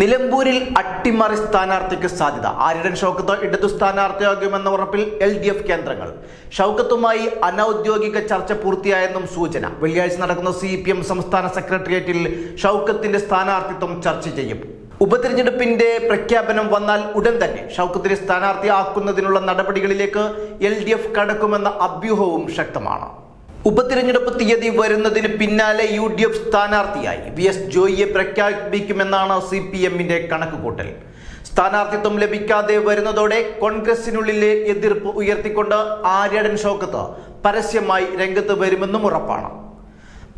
നിലമ്പൂരിൽ അട്ടിമറി സ്ഥാനാർത്ഥിക്ക് സാധ്യത. ആര്യടൻ ഷൗക്കത്ത് ഇടതു സ്ഥാനാർത്ഥിയാകുമെന്ന ഉറപ്പിൽ എൽ ഡി എഫ് കേന്ദ്രങ്ങൾ. ഷൗക്കത്തുമായി അനൌദ്യോഗിക ചർച്ച പൂർത്തിയായെന്നും സൂചന. വെള്ളിയാഴ്ച നടക്കുന്ന സി പി എം സംസ്ഥാന സെക്രട്ടേറിയറ്റിൽ ഷൗക്കത്തിന്റെ സ്ഥാനാർത്ഥിത്വം ചർച്ച ചെയ്യും. ഉപതിരഞ്ഞെടുപ്പിന്റെ പ്രഖ്യാപനം വന്നാൽ ഉടൻ തന്നെ ഷൗക്കത്തിനെ സ്ഥാനാർത്ഥിയാക്കുന്നതിനുള്ള നടപടികളിലേക്ക് എൽ ഡി എഫ് കടക്കുമെന്ന അഭ്യൂഹവും ശക്തമാണ്. ഉപതിരഞ്ഞെടുപ്പ് തീയതി വരുന്നതിന് പിന്നാലെ യു ഡി എഫ് സ്ഥാനാർത്ഥിയായി. വി എസ് ജോയിയെ പ്രഖ്യാപിക്കുമെന്നാണ് സി പി എമ്മിന്റെ കണക്കുകൂട്ടൽ. സ്ഥാനാർത്ഥിത്വം ലഭിക്കാതെ വരുന്നതോടെ കോൺഗ്രസിനുള്ളിലെ എതിർപ്പ് ഉയർത്തിക്കൊണ്ട് ആര്യടൻ ഷോക്കത്ത് പരസ്യമായി രംഗത്ത് വരുമെന്നും ഉറപ്പാണ്.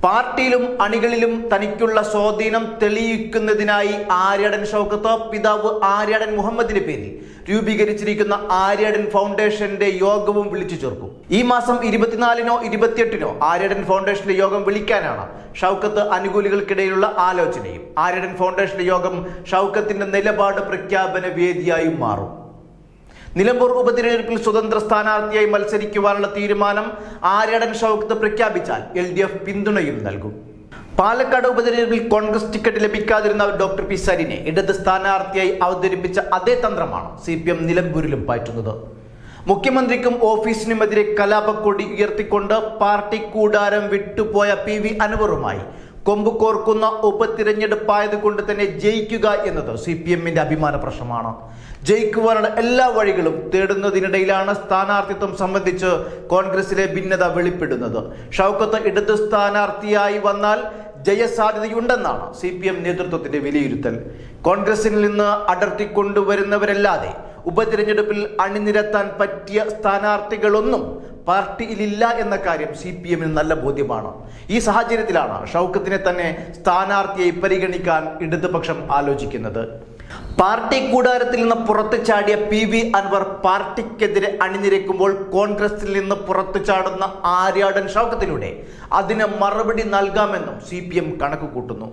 പാർട്ടിയിലും അണികളിലും തനിക്കുള്ള സ്വാധീനം തെളിയിക്കുന്നതിനായി ആര്യടൻ ഷൗക്കത്ത് പിതാവ് ആര്യടൻ മുഹമ്മദിന്റെ പേരിൽ രൂപീകരിച്ചിരിക്കുന്ന ആര്യടൻ ഫൗണ്ടേഷന്റെ യോഗവും വിളിച്ചു ചേർക്കും. ഈ മാസം ഇരുപത്തിനാലിനോ ഇരുപത്തിയെട്ടിനോ ആര്യടൻ ഫൗണ്ടേഷന്റെ യോഗം വിളിക്കാനാണ് ഷൗക്കത്ത് അനുകൂലികൾക്കിടയിലുള്ള ആലോചനയും. ആര്യടൻ ഫൗണ്ടേഷന്റെ യോഗം ഷൗക്കത്തിന്റെ നിലപാട് പ്രഖ്യാപന വേദിയായും മാറും. നിലമ്പൂർ ഉപതിരഞ്ഞെടുപ്പിൽ സ്വതന്ത്ര സ്ഥാനാർത്ഥിയായി മത്സരിക്കുവാനുള്ള തീരുമാനം ആര്യടൻ ഷൗക്കത്ത് പ്രഖ്യാപിച്ചാൽ എൽ ഡി എഫ് പിന്തുണയും നൽകും. പാലക്കാട് ഉപതിരഞ്ഞെടുപ്പിൽ കോൺഗ്രസ് ടിക്കറ്റ് ലഭിക്കാതിരുന്ന ഡോക്ടർ പി സരിനെ ഇടത് സ്ഥാനാർത്ഥിയായി അവതരിപ്പിച്ച അതേ തന്ത്രമാണ് സി പി എം നിലമ്പൂരിലും പാറ്റുന്നത്. മുഖ്യമന്ത്രിക്കും ഓഫീസിനുമെതിരെ കലാപക്കൊടി ഉയർത്തിക്കൊണ്ട് പാർട്ടി കൂടാരം വിട്ടുപോയ പി വി അൻവറുമായി കൊമ്പ് കോർക്കുന്ന ഉപതിരഞ്ഞെടുപ്പായതുകൊണ്ട് തന്നെ ജയിക്കുക എന്നത് സി പി എമ്മിന്റെ അഭിമാന പ്രശ്നമാണ്. ജയിക്കുവാനുള്ള എല്ലാ വഴികളും തേടുന്നതിനിടയിലാണ് സ്ഥാനാർത്ഥിത്വം സംബന്ധിച്ച് കോൺഗ്രസിലെ ഭിന്നത വെളിപ്പെടുന്നത്. ഷൗക്കത്ത് ഇടത് സ്ഥാനാർത്ഥിയായി വന്നാൽ ജയസാധ്യതയുണ്ടെന്നാണ് സി പി എം നേതൃത്വത്തിന്റെ വിലയിരുത്തൽ. കോൺഗ്രസിൽ നിന്ന് അടർത്തി കൊണ്ടുവരുന്നവരല്ലാതെ ഉപതിരഞ്ഞെടുപ്പിൽ അണിനിരത്താൻ പറ്റിയ സ്ഥാനാർത്ഥികളൊന്നും പാർട്ടിയിലില്ല എന്ന കാര്യം സി പി എമ്മിന് നല്ല ബോധ്യമാണ്. ഈ സാഹചര്യത്തിലാണ് ഷൗക്കത്തിനെ തന്നെ സ്ഥാനാർത്ഥിയായി പരിഗണിക്കാൻ ഇടതുപക്ഷം ആലോചിക്കുന്നത്. പാർട്ടി കൂടാരത്തിൽ നിന്ന് പുറത്തു ചാടിയ പി വി അൻവർ പാർട്ടിക്കെതിരെ അണിനിരക്കുമ്പോൾ കോൺഗ്രസിൽ നിന്ന് പുറത്തു ചാടുന്ന ആര്യാടൻ ഷൗക്കത്തിലൂടെ അതിന് മറുപടി നൽകാമെന്നും സി പി എം കണക്ക് കൂട്ടുന്നു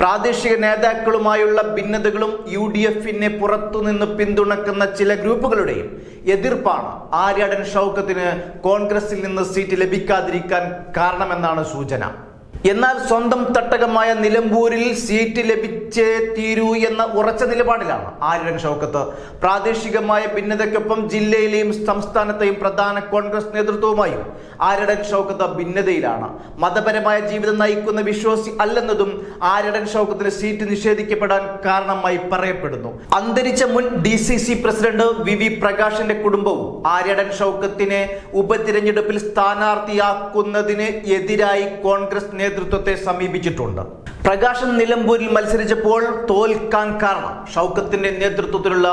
പ്രാദേശിക നേതാക്കളുമായുള്ള ഭിന്നതകളും യു ഡി എഫിനെ പുറത്തുനിന്ന് പിന്തുണക്കുന്ന ചില ഗ്രൂപ്പുകളുടെയും എതിർപ്പാണ് ആര്യാടൻ ഷൗക്കത്തിന് കോൺഗ്രസിൽ നിന്ന് സീറ്റ് ലഭിക്കാതിരിക്കാൻ കാരണമെന്നാണ് സൂചന. എന്നാൽ സ്വന്തം തട്ടകമായ നിലമ്പൂരിൽ സീറ്റ് ലഭിച്ചേ തീരൂ എന്ന ഉറച്ച നിലപാടിലാണ് ആര്യൻ ഷൗക്കത്ത്. പ്രാദേശികമായ ഭിന്നതയ്ക്കൊപ്പം ജില്ലയിലെയും സംസ്ഥാനത്തെയും പ്രധാന കോൺഗ്രസ് നേതൃത്വവുമായും ആര്യടൻ ഷൗക്കത്ത് ഭിന്നതയിലാണ്. മതപരമായ ജീവിതം നയിക്കുന്ന വിശ്വാസി അല്ലെന്നതും ആര്യടൻ ഷൗക്കത്തിന് സീറ്റ് നിഷേധിക്കപ്പെടാൻ കാരണമായി പറയപ്പെടുന്നു. അന്തരിച്ച മുൻ D C C president V V പ്രകാശിന്റെ കുടുംബവും ആര്യടൻ ഷൗക്കത്തിനെ ഉപതിരഞ്ഞെടുപ്പിൽ സ്ഥാനാർത്ഥിയാക്കുന്നതിന് എതിരായി കോൺഗ്രസ് നേതൃത്വത്തെ സമീപിച്ചിട്ടുണ്ട്. പ്രകാശൻ നിലമ്പൂരിൽ മത്സരിച്ചപ്പോൾ തോൽക്കാൻ കാരണം ഷൗക്കത്തിന്റെ നേതൃത്വത്തിലുള്ള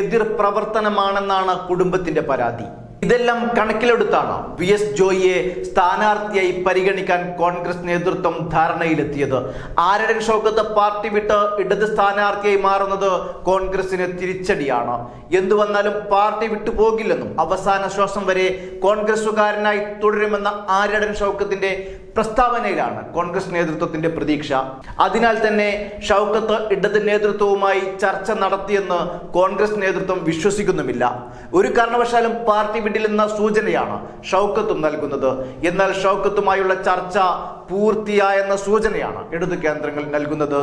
എതിർ പ്രവർത്തനമാണെന്നാണ് കുടുംബത്തിന്റെ പരാതി. ഇതെല്ലാം കണക്കിലെടുത്താണ് വി എസ് ജോയിയെ സ്ഥാനാർത്ഥിയായി പരിഗണിക്കാൻ കോൺഗ്രസ് നേതൃത്വം ധാരണയിലെത്തിയത്. ആരടൻ ഷൗക്കത്ത് പാർട്ടി വിട്ട് ഇടത് സ്ഥാനാർത്ഥിയായി മാറുന്നത് കോൺഗ്രസിന് തിരിച്ചടിയാണ്. എന്തു വന്നാലും പാർട്ടി വിട്ടു പോകില്ലെന്നും അവസാന ശ്വാസം വരെ കോൺഗ്രസുകാരനായി തുടരുമെന്ന ആരടൻ ഷൗക്കത്തിന്റെ പ്രസ്താവനയിലാണ് കോൺഗ്രസ് നേതൃത്വത്തിന്റെ പ്രതീക്ഷ. അതിനാൽ തന്നെ ഷൗക്കത്ത് ഇടത് നേതൃത്വവുമായി ചർച്ച നടത്തിയെന്ന് കോൺഗ്രസ് നേതൃത്വം വിശ്വസിക്കുന്നുമില്ല. ഒരു കാരണവശാലും പാർട്ടി വിടില്ലെന്ന സൂചനയാണ് ഷൗക്കത്തും നൽകുന്നത്. എന്നാൽ ഷൗക്കത്തുമായുള്ള ചർച്ച പൂർത്തിയായെന്ന സൂചനയാണ് ഇടതു കേന്ദ്രങ്ങൾ നൽകുന്നത്.